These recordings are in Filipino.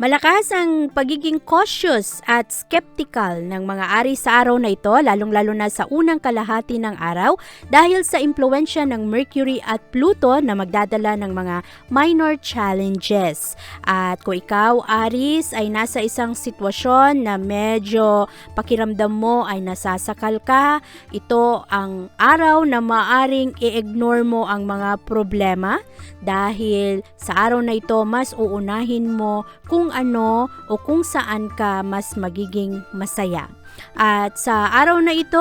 Malakas ang pagiging cautious at skeptical ng mga ari sa araw na ito, lalong-lalo na sa unang kalahati ng araw dahil sa impluensya ng Mercury at Pluto na magdadala ng mga minor challenges. At kung ikaw, Aris, ay nasa isang sitwasyon na medyo pakiramdam mo ay nasasakal ka, ito ang araw na maaring i-ignore mo ang mga problema dahil sa araw na ito mas uunahin mo kung ano o kung saan ka mas magiging masaya. At sa araw na ito,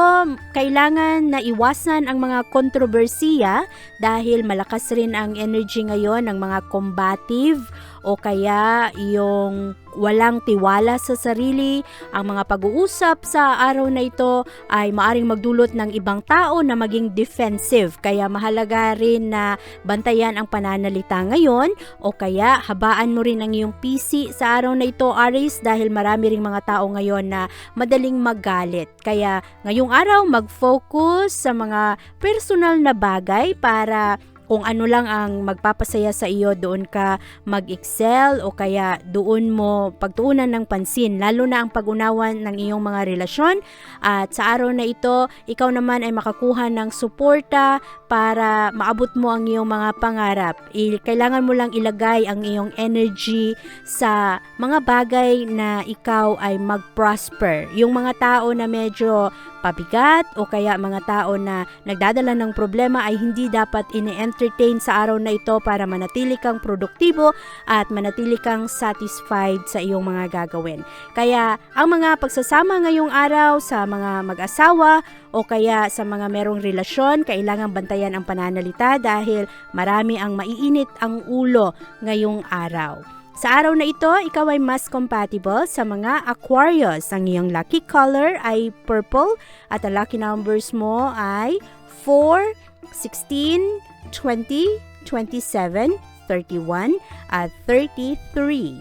kailangan na iwasan ang mga kontrobersiya dahil malakas rin ang energy ngayon ng mga combative o kaya yung walang tiwala sa sarili. Ang mga pag-uusap sa araw na ito ay maaring magdulot ng ibang tao na maging defensive. Kaya mahalaga rin na bantayan ang pananalita ngayon o kaya habaan mo rin ang iyong PC sa araw na ito, Aris, dahil marami ring mga tao ngayon na madaling magalit. Kaya ngayong araw, mag-focus sa mga personal na bagay para kung ano lang ang magpapasaya sa iyo, doon ka mag-excel o kaya doon mo pagtuunan ng pansin, lalo na ang pag-unawan ng iyong mga relasyon. At sa araw na ito, ikaw naman ay makakuha ng suporta para maabot mo ang iyong mga pangarap. Kailangan mo lang ilagay ang iyong energy sa mga bagay na ikaw ay mag-prosper. Yung mga tao na medyo pabigat o kaya mga tao na nagdadala ng problema ay hindi dapat ini-entertain sa araw na ito para manatili kang produktibo at manatili kang satisfied sa iyong mga gagawin. Kaya ang mga pagsasama ngayong araw sa mga mag-asawa o kaya sa mga merong relasyon, kailangan bantayan ang pananalita dahil marami ang maiinit ang ulo ngayong araw. Sa araw na ito, ikaw ay mas compatible sa mga Aquarius. Ang iyong lucky color ay purple at ang lucky numbers mo ay 4, 16, 20, 27, 31 at 33.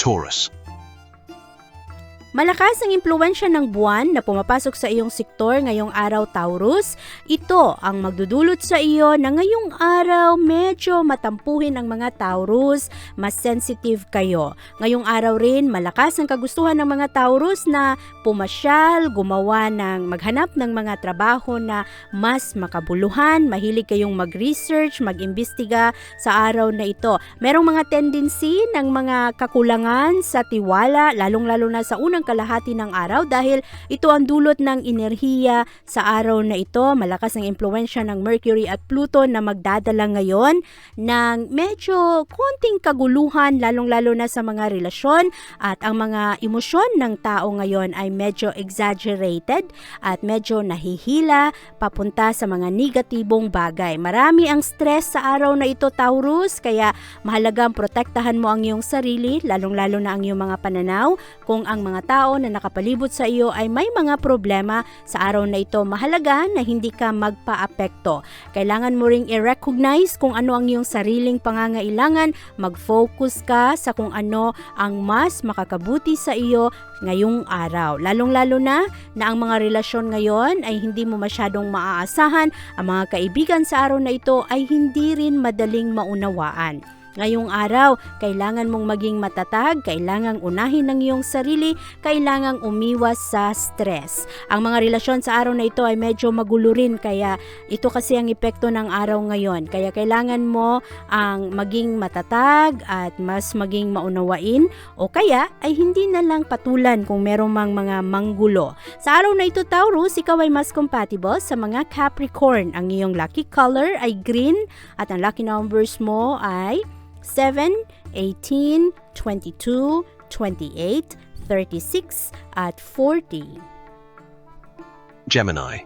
Taurus. Malakas ang impluensya ng buwan na pumapasok sa iyong sektor ngayong araw Taurus. Ito ang magdudulot sa iyo na ngayong araw medyo matampuhin ang mga Taurus, mas sensitive kayo. Ngayong araw rin malakas ang kagustuhan ng mga Taurus na pumasyal, gumawa ng maghanap ng mga trabaho na mas makabuluhan, mahilig kayong mag-research, mag-imbestiga sa araw na ito. Merong mga tendency ng mga kakulangan sa tiwala, lalong-lalo na sa unang kalahati ng araw dahil ito ang dulot ng enerhiya sa araw na ito. Malakas ang impluensya ng Mercury at Pluto na magdadala ngayon ng medyo konting kaguluhan lalong-lalo na sa mga relasyon at ang mga emosyon ng tao ngayon ay medyo exaggerated at medyo nahihila papunta sa mga negatibong bagay. Marami ang stress sa araw na ito Taurus kaya mahalagang protektahan mo ang iyong sarili lalong-lalo na ang iyong mga pananaw kung ang mga tao na nakapalibot sa iyo ay may mga problema sa araw na ito, mahalaga na hindi ka magpa-apekto. Kailangan mo ring i-recognize kung ano ang iyong sariling pangangailangan, mag-focus ka sa kung ano ang mas makakabuti sa iyo ngayong araw. Lalong-lalo na na ang mga relasyon ngayon ay hindi mo masyadong maaasahan, ang mga kaibigan sa araw na ito ay hindi rin madaling maunawaan. Ngayong araw. Kailangan mong maging matatag, kailangang unahin ng iyong sarili, kailangang umiwas sa stress. Ang mga relasyon sa araw na ito ay medyo magulo rin kaya ito kasi ang epekto ng araw ngayon. Kaya kailangan mo ang maging matatag at mas maging maunawain o kaya ay hindi na lang patulan kung meron mang mga manggulo. Sa araw na ito Taurus, ikaw ay mas compatible sa mga Capricorn. Ang iyong lucky color ay green at ang lucky numbers mo ay 7, 18, 22, 28, 36 at 40. Gemini.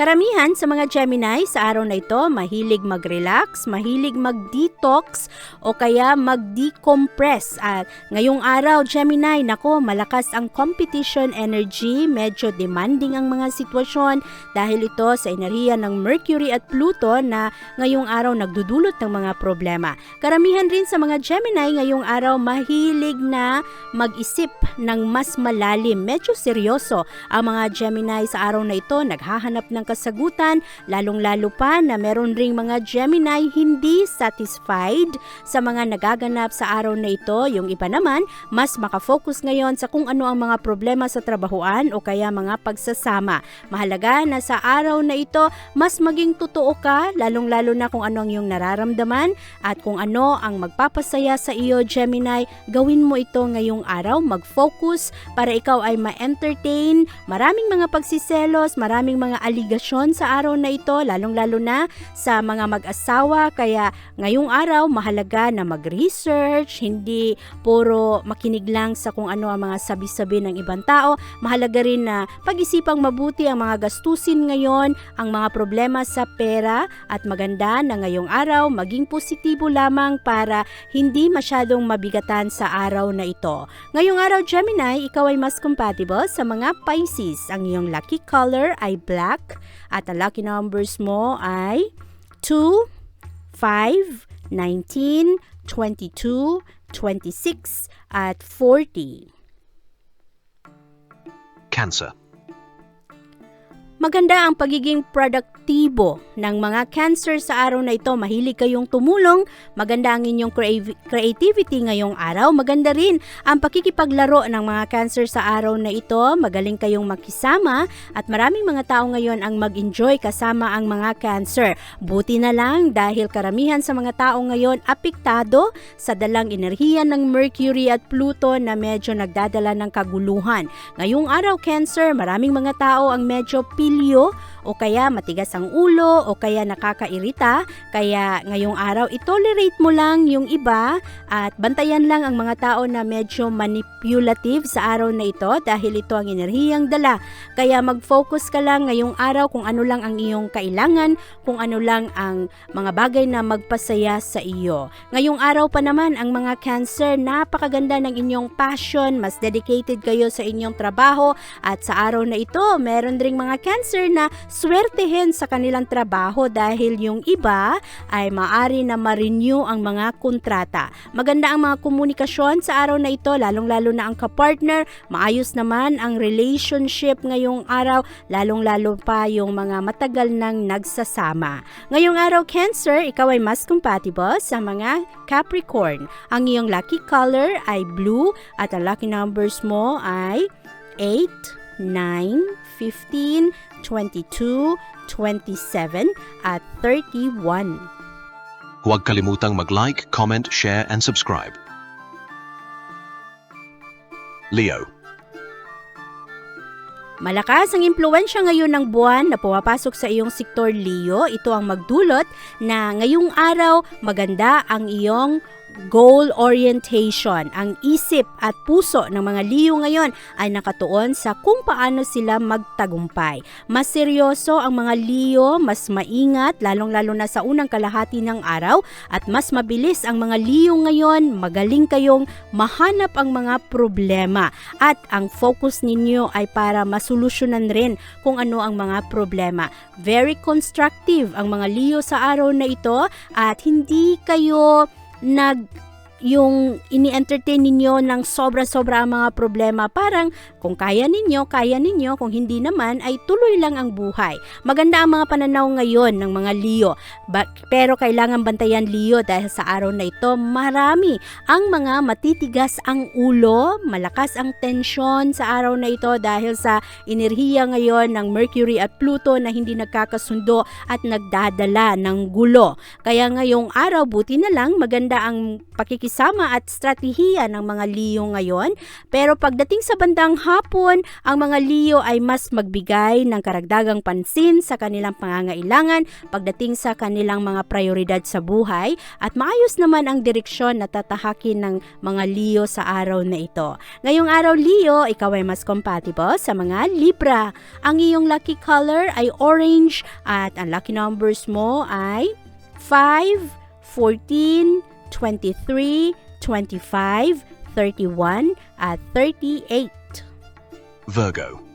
Karamihan sa mga Gemini sa araw na ito mahilig mag-relax, mahilig mag-detox o kaya mag-decompress. At ngayong araw Gemini, nako malakas ang competition energy, medyo demanding ang mga sitwasyon dahil ito sa enerhiya ng Mercury at Pluto na ngayong araw nagdudulot ng mga problema. Karamihan rin sa mga Gemini ngayong araw mahilig na mag-isip ng mas malalim, medyo seryoso ang mga Gemini sa araw na ito naghahanap ng kasagutan, lalong-lalo pa na meron ring mga Gemini hindi satisfied sa mga nagaganap sa araw na ito. Yung iba naman, mas makafocus ngayon sa kung ano ang mga problema sa trabahoan o kaya mga pagsasama. Mahalaga na sa araw na ito, mas maging totoo ka, lalong-lalo na kung ano ang iyong nararamdaman at kung ano ang magpapasaya sa iyo, Gemini, gawin mo ito ngayong araw, mag-focus para ikaw ay ma-entertain, maraming mga pagsiselos, maraming mga aligasyon sa araw na ito, lalong-lalo na sa mga mag-asawa. Kaya ngayong araw, mahalaga na mag-research, hindi puro makinig lang sa kung ano ang mga sabi-sabi ng ibang tao. Mahalaga rin na pag-isipang mabuti ang mga gastusin ngayon, ang mga problema sa pera at maganda na ngayong araw maging positibo lamang para hindi masyadong mabigatan sa araw na ito. Ngayong araw Gemini, ikaw ay mas compatible sa mga Pisces. Ang iyong lucky color ay black at ang lucky numbers mo ay 2, 5, 19, 22, 26 at 40. Cancer. Maganda ang pagiging produktibo ng mga cancer sa araw na ito. Mahilig kayong tumulong, maganda ang inyong crea- creativity ngayong araw. Maganda rin ang pakikipaglaro ng mga cancer sa araw na ito. Magaling kayong makisama at maraming mga tao ngayon ang mag-enjoy kasama ang mga cancer. Buti na lang dahil karamihan sa mga tao ngayon apektado sa dalang enerhiya ng Mercury at Pluto na medyo nagdadala ng kaguluhan. Ngayong araw cancer, maraming mga tao ang medyo pilyo o kaya matigas ang ulo o kaya nakakairita. Kaya ngayong araw, itolerate mo lang yung iba at bantayan lang ang mga tao na medyo manipulative sa araw na ito dahil ito ang enerhiyang dala. Kaya mag-focus ka lang ngayong araw kung ano lang ang iyong kailangan, kung ano lang ang mga bagay na magpasaya sa iyo. Ngayong araw pa naman ang mga cancer, napakaganda ng inyong passion, mas dedicated kayo sa inyong trabaho at sa araw na ito, meron ding mga cancer na swertehin sa kanilang trabaho dahil yung iba ay maari na ma-renew ang mga kontrata. Maganda ang mga komunikasyon sa araw na ito, lalong-lalo na ang kapartner, maayos naman ang relationship ngayong araw, lalong-lalo pa yung mga matagal nang nagsasama. Ngayong araw, Cancer, ikaw ay mas compatible sa mga Capricorn. Ang iyong lucky color ay blue at ang lucky numbers mo ay 8, 9, 15, 22, 27 at 31. Huwag kalimutang mag-like, comment, share, and subscribe. Leo. Malakas ang impluensya ngayon ng buwan na pumapasok sa iyong sektor Leo. Ito ang magdulot na ngayong araw maganda ang iyong goal orientation. Ang isip at puso ng mga Leo ngayon ay nakatuon sa kung paano sila magtagumpay. Mas seryoso ang mga Leo, mas maingat, lalong-lalo na sa unang kalahati ng araw at mas mabilis ang mga Leo ngayon. Magaling kayong mahanap ang mga problema at ang focus ninyo ay para masolusyonan rin kung ano ang mga problema. Very constructive ang mga Leo sa araw na ito at hindi kayo nag yung ini-entertain ninyo ng sobra-sobra ang mga problema. Parang kung kaya ninyo, kaya ninyo. Kung hindi naman, ay tuloy lang ang buhay. Maganda ang mga pananaw ngayon ng mga Leo. Ba- pero kailangan bantayan Leo dahil sa araw na ito, marami ang mga matitigas ang ulo, malakas ang tensyon sa araw na ito dahil sa enerhiya ngayon ng Mercury at Pluto na hindi nagkakasundo at nagdadala ng gulo. Kaya ngayong araw, buti na lang, maganda ang pakikisama at strategiya ng mga Leo ngayon. Pero pagdating sa bandang hapon, ang mga Leo ay mas magbigay ng karagdagang pansin sa kanilang pangangailangan pagdating sa kanilang mga prioridad sa buhay at maayos naman ang direksyon na tatahakin ng mga Leo sa araw na ito. Ngayong araw Leo, ikaw ay mas compatible sa mga Libra. Ang iyong lucky color ay orange at ang lucky numbers mo ay 5, 14, 23, 25, 31 at 38. Virgo.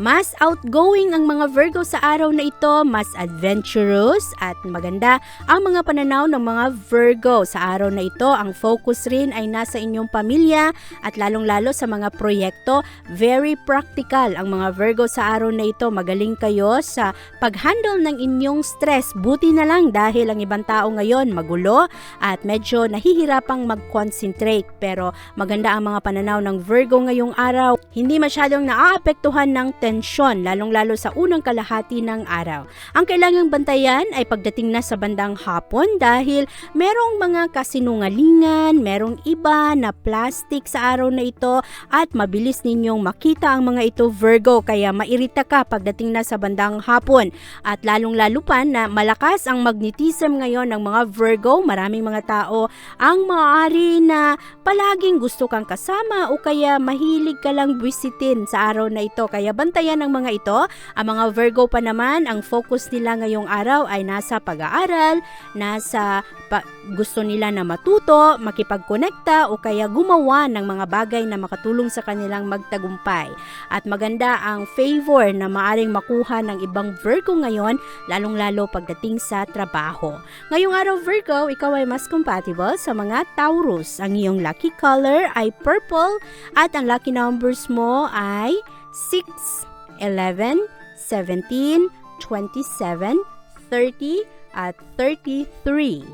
Mas outgoing ang mga Virgo sa araw na ito, mas adventurous at maganda ang mga pananaw ng mga Virgo. Sa araw na ito, ang focus rin ay nasa inyong pamilya at lalong-lalo sa mga proyekto. Very practical ang mga Virgo sa araw na ito. Magaling kayo sa pag-handle ng inyong stress. Buti na lang dahil ang ibang tao ngayon magulo at medyo nahihirapang mag-concentrate. Pero maganda ang mga pananaw ng Virgo ngayong araw. Hindi masyadong naaapektuhan ng tensyon, lalong-lalo sa unang kalahati ng araw. Ang kailangang bantayan ay pagdating na sa bandang hapon dahil merong mga kasinungalingan, merong iba na plastic sa araw na ito at mabilis ninyong makita ang mga ito Virgo kaya mairita ka pagdating na sa bandang hapon. At lalong-lalo pa na malakas ang magnetism ngayon ng mga Virgo, maraming mga tao ang maaari na palaging gusto kang kasama o kaya mahilig ka lang bisitin sa araw na ito. Kaya ng mga ito. Ang mga Virgo pa naman, ang focus nila ngayong araw ay nasa pag-aaral, nasa pa- gusto nila na matuto, makipagkonekta o kaya gumawa ng mga bagay na makatulong sa kanilang magtagumpay. At maganda ang favor na maaring makuha ng ibang Virgo ngayon, lalong-lalo pagdating sa trabaho. Ngayong araw Virgo, ikaw ay mas compatible sa mga Taurus. Ang iyong lucky color ay purple at ang lucky numbers mo ay 6, 11, 17, 27, 30 at 33.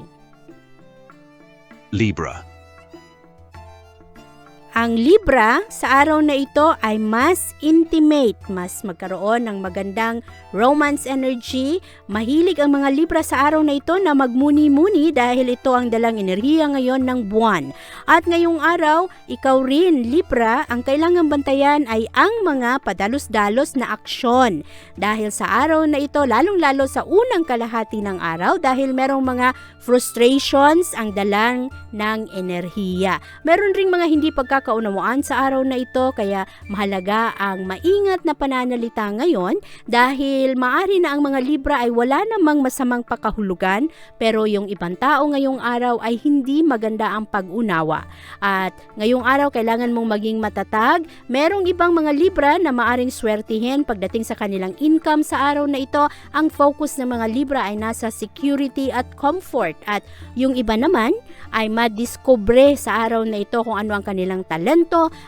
Libra. Ang Libra sa araw na ito ay mas intimate, mas magkaroon ng magandang romance energy. Mahilig ang mga Libra sa araw na ito na magmuni-muni dahil ito ang dalang enerhiya ngayon ng buwan. At ngayong araw, ikaw rin Libra, ang kailangan bantayan ay ang mga padalos-dalos na aksyon. Dahil sa araw na ito, lalong-lalo sa unang kalahati ng araw dahil merong mga frustrations ang dalang ng enerhiya. Meron ring mga hindi pagkakaunawaan sa araw na ito kaya mahalaga ang maingat na pananalita ngayon dahil maari na ang mga Libra ay wala namang masamang pakahulugan pero yung ibang tao ngayong araw ay hindi maganda ang pag-unawa. At ngayong araw kailangan mong maging matatag. Merong ibang mga Libra na maaring swertihin pagdating sa kanilang income sa araw na ito. Ang focus ng mga Libra ay nasa security at comfort at yung iba naman ay madiscover sa araw na ito kung ano ang kanilang talento,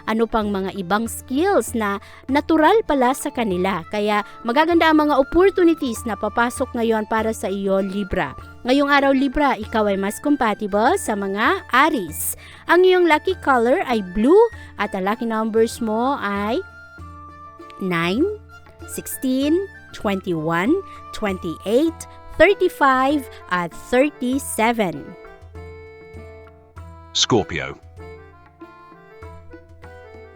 ano pang mga ibang skills na natural pala sa kanila. Kaya magaganda ang mga opportunities na papasok ngayon para sa iyo Libra. Ngayong araw Libra, ikaw ay mas compatible sa mga Aries. Ang iyong lucky color ay blue at ang lucky numbers mo ay 9, 16, 21, 28, 35 at 37. Scorpio.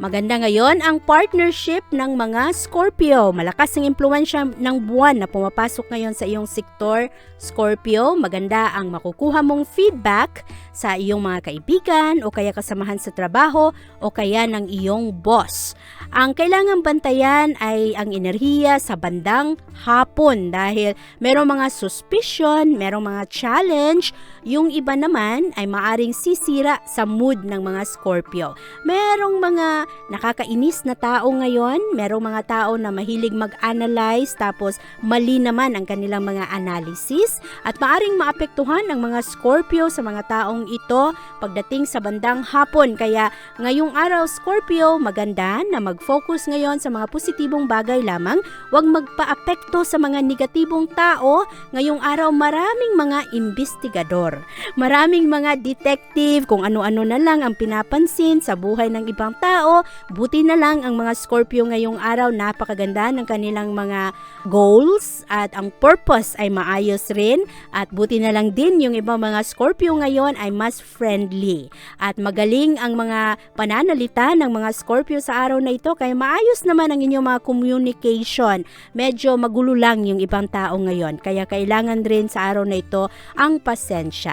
Maganda ngayon ang partnership ng mga Scorpio. Malakas ang impluensya ng buwan na pumapasok ngayon sa iyong sektor. Scorpio, maganda ang makukuha mong feedback sa iyong mga kaibigan o kaya kasamahan sa trabaho o kaya ng iyong boss. Ang kailangan bantayan ay ang enerhiya sa bandang hapon dahil merong mga suspicion, merong mga challenge, Yung iba naman ay maaring sisira sa mood ng mga Scorpio. Merong mga nakakainis na tao ngayon, merong mga tao na mahilig mag-analyze tapos mali naman ang kanilang mga analysis at maaring maapektuhan ang mga Scorpio sa mga taong ito pagdating sa bandang hapon. Kaya ngayong araw Scorpio, maganda na mag-focus ngayon sa mga positibong bagay lamang, huwag magpa-apekto sa mga negatibong tao. Ngayong araw maraming mga investigador, maraming mga detective, kung ano-ano na lang ang pinapansin sa buhay ng ibang tao. Buti na lang ang mga Scorpio ngayong araw, napakaganda ng kanilang mga goals at ang purpose ay maayos rin at buti na lang din yung ibang mga Scorpio ngayon ay mas friendly at magaling ang mga pananalita ng mga Scorpio sa araw na ito kaya maayos naman ang inyong mga communication. Medyo magulo lang yung ibang tao ngayon kaya kailangan rin sa araw na ito ang pasensya.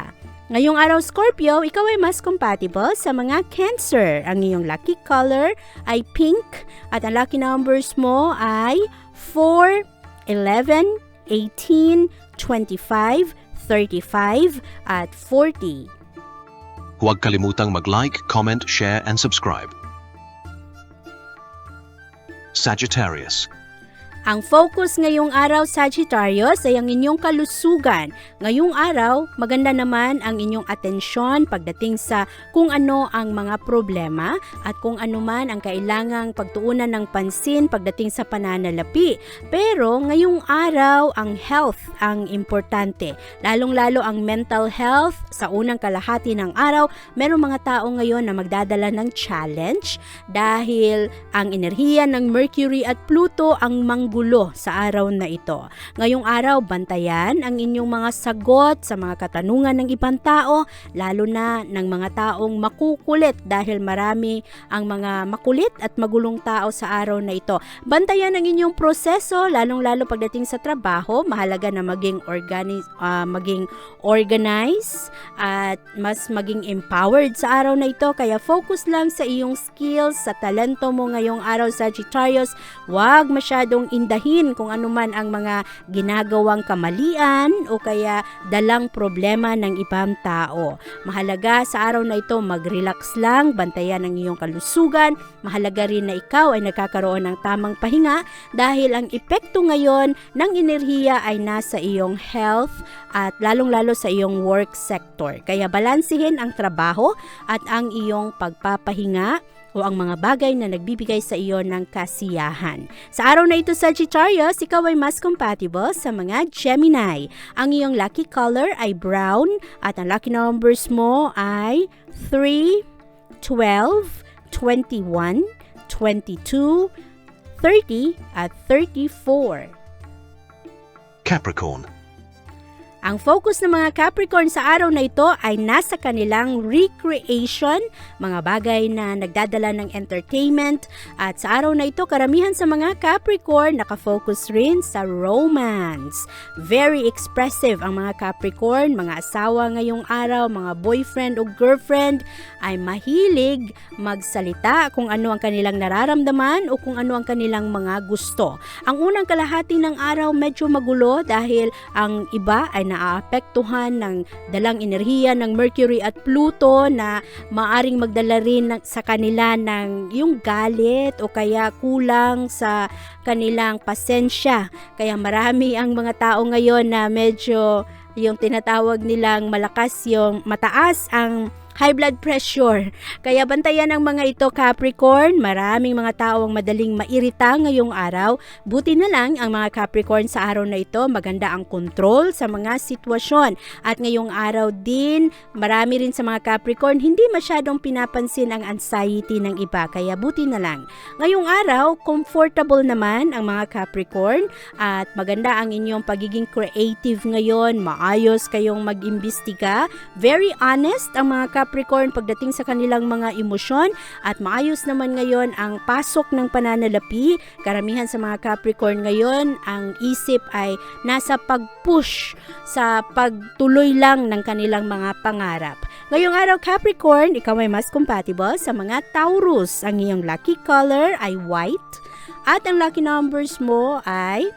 Ngayong araw Scorpio, ikaw ay mas compatible sa mga Cancer. Ang iyong lucky color ay pink at ang lucky numbers mo ay 4, 11, 18, 25, 35 at 40. Huwag kalimutang mag-like, comment, share, and subscribe. Sagittarius. Ang focus ngayong araw Sagittarius ay ang inyong kalusugan. Ngayong araw, maganda naman ang inyong atensyon pagdating sa kung ano ang mga problema at kung ano man ang kailangang pagtuunan ng pansin pagdating sa pananalapi. Pero ngayong araw, ang health ang importante. Lalong-lalo ang mental health sa unang kalahati ng araw. Merong mga tao ngayon na magdadala ng challenge dahil ang enerhiya ng Mercury at Pluto ang manggulo sa araw na ito. Ngayong araw, bantayan ang inyong mga sagot sa mga katanungan ng ibang tao, lalo na ng mga taong makukulit dahil marami ang mga makulit at magulong tao sa araw na ito. Bantayan ang inyong proseso, lalong-lalo pagdating sa trabaho, mahalaga na maging organize, ah, maging organize at mas maging empowered sa araw na ito. Kaya focus lang sa iyong skills, sa talento mo ngayong araw Sagittarius. Huwag masyadong indahin kung ano man ang mga ginagawang kamalian o kaya dalang problema ng ibang tao. Mahalaga sa araw na ito mag-relax lang, bantayan ang iyong kalusugan. Mahalaga rin na ikaw ay nagkakaroon ng tamang pahinga dahil ang epekto ngayon ng enerhiya ay nasa iyong health at lalong-lalo sa iyong work sector. Kaya balansihin ang trabaho at ang iyong pagpapahinga o ang mga bagay na nagbibigay sa iyo ng kasiyahan. Sa araw na ito, Sagittarius, ikaw ay mas compatible sa mga Gemini. Ang iyong lucky color ay brown at ang lucky numbers mo ay 3, 12, 21, 22, 30 at 34. Capricorn. Ang focus ng mga Capricorn sa araw na ito ay nasa kanilang recreation, mga bagay na nagdadala ng entertainment. At sa araw na ito, karamihan sa mga Capricorn nakafocus rin sa romance. Very expressive ang mga Capricorn, mga asawa ngayong araw, mga boyfriend o girlfriend ay mahilig magsalita kung ano ang kanilang nararamdaman o kung ano ang kanilang mga gusto. Ang unang kalahati ng araw medyo magulo dahil ang iba ay naaapektuhan ng dalang enerhiya ng Mercury at Pluto na maaring magdala rin sa kanila ng yung galit o kaya kulang sa kanilang pasensya. Kaya marami ang mga tao ngayon na medyo yung tinatawag nilang malakas yung mataas ang high blood pressure. Kaya bantayan ang mga ito Capricorn. Maraming mga tao ang madaling mairita ngayong araw. Buti na lang ang mga Capricorn sa araw na ito maganda ang control sa mga sitwasyon. At ngayong araw din, marami rin sa mga Capricorn hindi masyadong pinapansin ang anxiety ng iba. Kaya buti na lang. Ngayong araw, comfortable naman ang mga Capricorn at maganda ang inyong pagiging creative ngayon. Maayos kayong mag-imbestiga. Very honest ang mga Capricorn pagdating sa kanilang mga emosyon at maayos naman ngayon ang pasok ng pananalapi. Karamihan sa mga Capricorn ngayon, ang isip ay nasa pag-push sa pagtuloy lang ng kanilang mga pangarap. Ngayong araw Capricorn, ikaw ay mas compatible sa mga Taurus. Ang iyong lucky color ay white at ang lucky numbers mo ay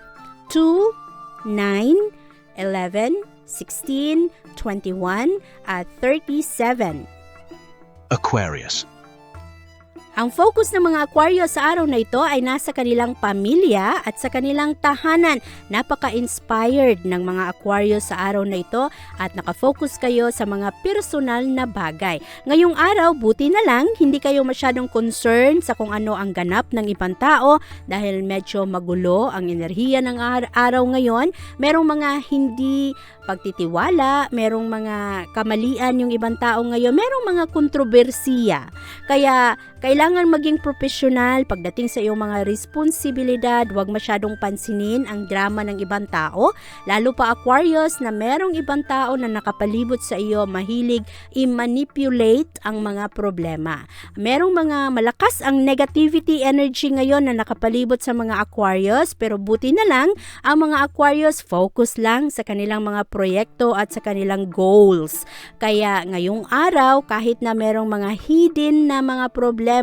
2, 9, 11, 16, 21, at 37. Aquarius. Ang focus ng mga Aquarius sa araw na ito ay nasa kanilang pamilya at sa kanilang tahanan. Napaka-inspired ng mga Aquarius sa araw na ito at nakafocus kayo sa mga personal na bagay. Ngayong araw, buti na lang, hindi kayo masyadong concerned sa kung ano ang ganap ng ibang tao dahil medyo magulo ang enerhiya ng ar- araw ngayon. Merong mga hindi pagtitiwala, merong mga kamalian yung ibang tao ngayon, merong mga kontrobersiya. Kaya kailangan maging profesional pagdating sa iyong mga responsibilidad, huwag masyadong pansinin ang drama ng ibang tao, lalo pa Aquarius na merong ibang tao na nakapalibot sa iyo mahilig i-manipulate ang mga problema. Merong mga malakas ang negativity energy ngayon na nakapalibot sa mga Aquarius, pero buti na lang ang mga Aquarius focus lang sa kanilang mga proyekto at sa kanilang goals. Kaya ngayong araw, kahit na merong mga hidden na mga problema,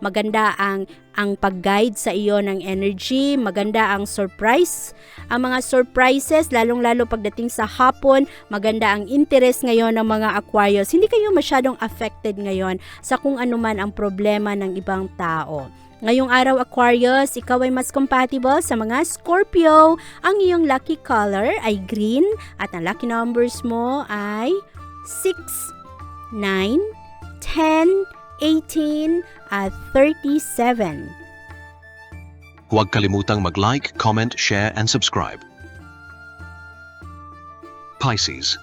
maganda ang ang pag-guide sa iyo ng energy, maganda ang surprise. Ang mga surprises, lalong-lalo pagdating sa hapon, maganda ang interest ngayon ng mga Aquarius. Hindi kayo masyadong affected ngayon sa kung ano man ang problema ng ibang tao. Ngayong araw Aquarius, ikaw ay mas compatible sa mga Scorpio. Ang iyong lucky color ay green at ang lucky numbers mo ay 6, 9, 10, 18 at 37. Huwag kalimutang mag-like, comment, share, and subscribe. Pisces.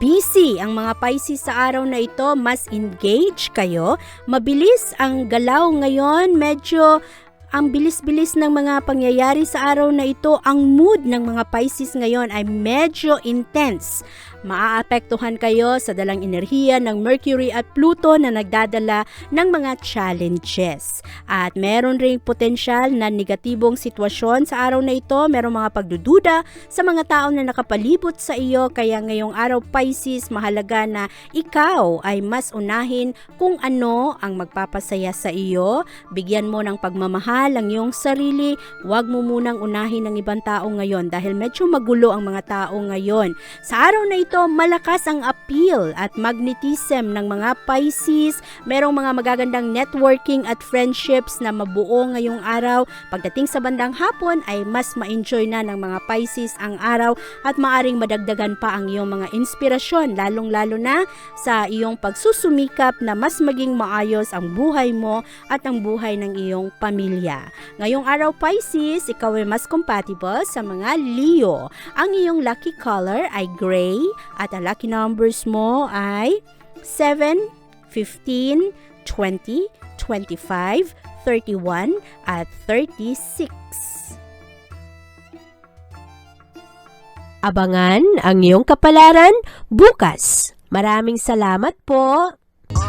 Busy ang mga Pisces sa araw na ito, mas engage kayo. Mabilis ang galaw ngayon, medyo ang bilis-bilis ng mga pangyayari sa araw na ito, ang mood ng mga Pisces ngayon ay medyo intense. Maaapektuhan kayo sa dalang enerhiya ng Mercury at Pluto na nagdadala ng mga challenges. At meron ring potensyal na negatibong sitwasyon sa araw na ito. Merong mga pagdududa sa mga tao na nakapalibot sa iyo. Kaya ngayong araw Pisces, mahalaga na ikaw ay mas unahin kung ano ang magpapasaya sa iyo. Bigyan mo ng pagmamahal ang iyong sarili. Huwag mo munang unahin ng ibang tao ngayon dahil medyo magulo ang mga tao ngayon. Sa araw na ito, malakas ang appeal at magnetism ng mga Pisces. Merong mga magagandang networking at friendships na mabuo ngayong araw. Pagdating sa bandang hapon ay mas ma-enjoy na ng mga Pisces ang araw at maaring madagdagan pa ang iyong mga inspirasyon lalong-lalo na sa iyong pagsusumikap na mas maging maayos ang buhay mo at ang buhay ng iyong pamilya. Ngayong araw Pisces, ikaw ay mas compatible sa mga Leo. Ang iyong lucky color ay gray at ang lucky numbers mo ay 7, 15, 20, 25, 31 at 36. Abangan ang iyong kapalaran bukas. Maraming salamat po.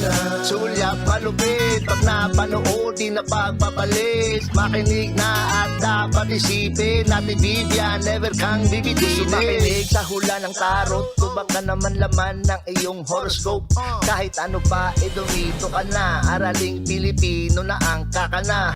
Una Sulyap malupit Pag napanood, di na pagpapalit Makinig na at dapat isipin Natin Vivian, never kang bibitinin Makinig sa hula ng tarot Tubak ka naman laman ng iyong horoscope. Kahit ano pa, dumito ka na. Araling Pilipino na ang kakana